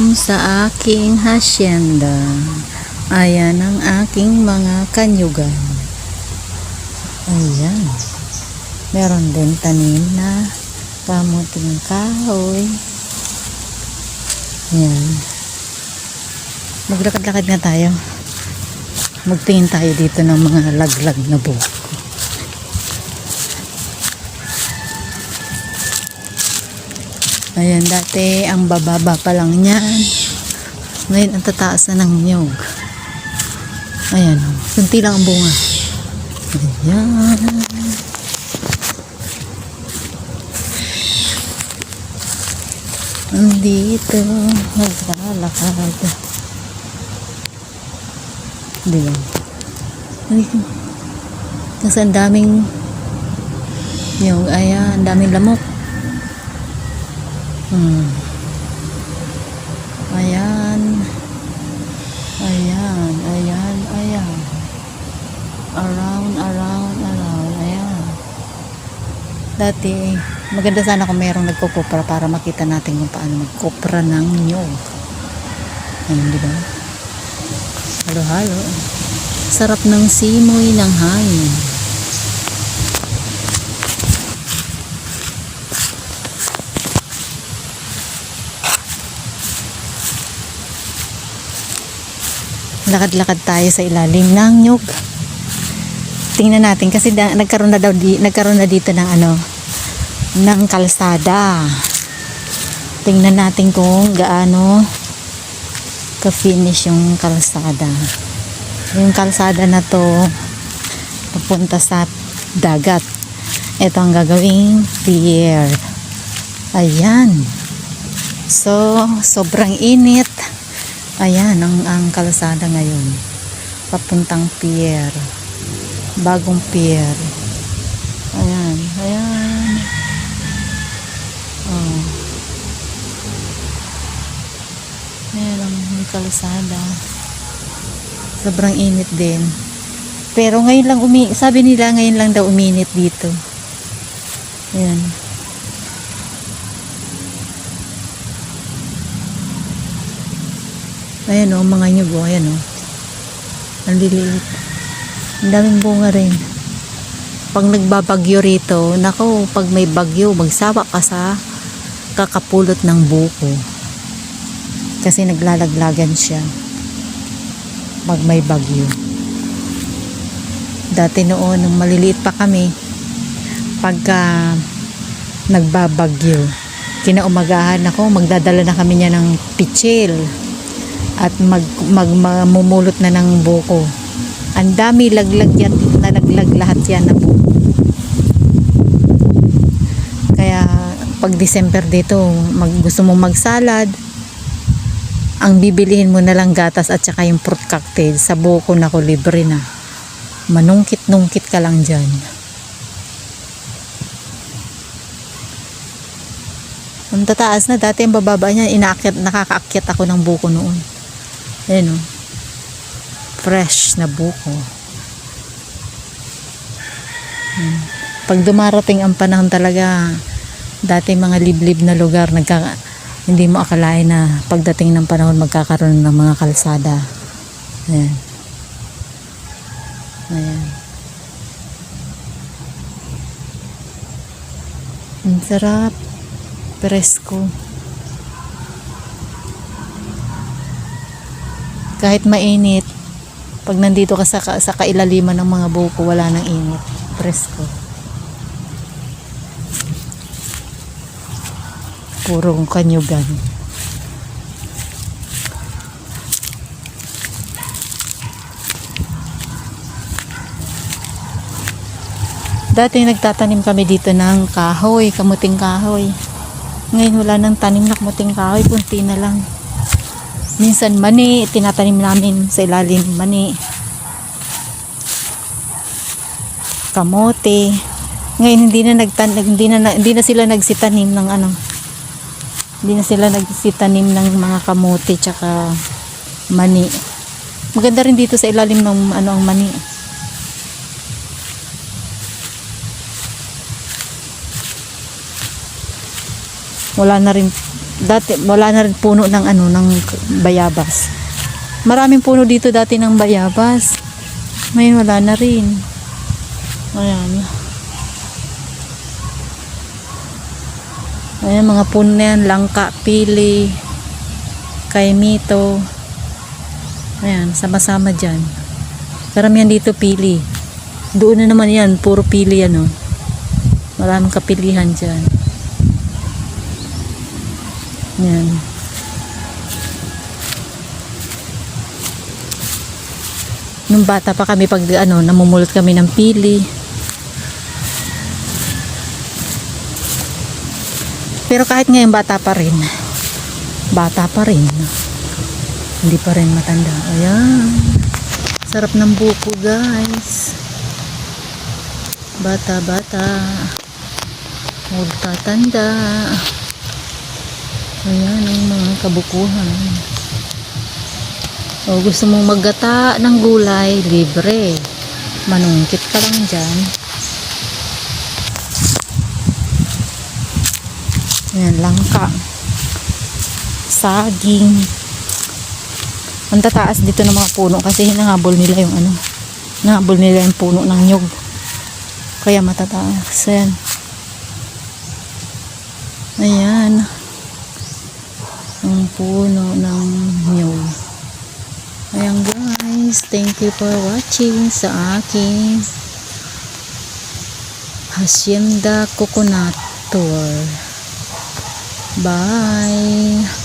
Welcome sa aking hacienda. Ayan ang aking mga kanyugan. Ayan. Meron din tanim na kamuting kahoy. Ayan. Maglakad-lakad nga tayo. Magtingin tayo dito ng mga laglag na buhok. Ayan, dati ang bababa pa lang niyan. Ngayon, ang tataas na ng niyog. Ayan, kunti lang ang bunga. Ayan. Andito, maglalakad. Hindi ba? Andito. Kasi ang daming niyog. Ayan, ang daming lamok. Hmm. Ayan. Ayan, ayan, ayan. Around, around, around. Ayan. Dati, maganda sana kung mayroong nagkukupra para makita natin kung paano magkupra ng nyog. Ayan, di ba? Halo-halo. Sarap ng simoy ng hangin. Lakad-lakad tayo sa ilalim ng nyug. Tingnan natin kasi da, nagkaroon na daw di, nagkaroon na dito ng ano ng kalsada. Tingnan natin kung gaano ka-finish yung kalsada. Yung kalsada na to papunta sa dagat. Ito ang gagawing pier. Ayan. So, sobrang init. Ayan, ang, ang kalsada ngayon. Papuntang pier. Bagong pier. Ayan, ayan. Oh. Ayan ang kalsada. Sobrang init din. Pero ngayon lang umi sabi nila ngayon lang daw uminit dito. Ayan. Ayan o, mga nyug o. Ayan o. Ang liliit. Ang daming bunga rin. Pag nagbabagyo rito, nako, pag may bagyo, magsawa ka sa kakapulot ng buko. Kasi naglalaglagan siya. Pag may bagyo. Dati noon, nung maliliit pa kami, pagka nagbabagyo, kinaumagahan ako, magdadala na kami niya ng pichil at mag, mag, mamumulot na ng buko. Ang dami laglag yan, nalaglag lahat yan na buko. Kaya pag December dito, mag, gusto mong magsalad, ang bibilihin mo na lang gatas at saka yung fruit cocktail sa buko na ko libre na. Manungkit-nungkit ka lang dyan. Ang tataas na, dati ang bababa niya, inaakyat, nakakaakyat ako ng buko noon. Ayan o. Fresh na buko. Hmm. Pag dumarating ang panahon talaga, dati mga liblib na lugar, nagka, hindi mo akalain na pagdating ng panahon magkakaroon ng mga kalsada. Ayan. Ayan. Ang sarap. Presko. Kahit mainit pag nandito ka sa, sa kailaliman ng mga buko wala nang init. Presko. Purong kanyugan. Dati nagtatanim kami dito ng kahoy kamuting kahoy. Ngayon wala nang tanim na kamuting kahoy punti na lang minsan mani tinatanim namin sa ilalim mani. Kamote. Ngayon hindi na nagtan hindi na hindi na sila nagsitanim ng ano. Hindi na sila nagsitanim ng mga kamote tsaka mani. Maganda rin dito sa ilalim ng ano ang mani. Wala na rin Dati wala na rin puno ng ano ng bayabas. Maraming puno dito dati ng bayabas. Ngayon wala na rin. Ayan. Ayan mga puno na yan. Langka, pili, kaimito. Ayan, sama-sama dyan. Karamihan dito pili. Doon na naman yan, puro pili ano. Maraming kapilihan dyan. Yan. Nung bata pa kami pag ano, namumulot kami ng pili. Pero kahit ngayon bata pa rin. Bata pa rin. Hindi pa rin matanda. Ayan. Sarap ng buko guys. Bata bata. Huwag tatanda. Ayan ang mga kabukuhan. O gusto mong maggata ng gulay, libre. Manungkit ka lang dyan. Ayan, langka. Saging. Ang tataas dito ng mga puno kasi hinahabol nila yung ano. Hinahabol nila yung puno ng nyug. Kaya matataas. Ayan. Ayan. Puno ng nyug. Ayan guys, thank you for watching sa aking Hacienda Coconut Tour. Bye!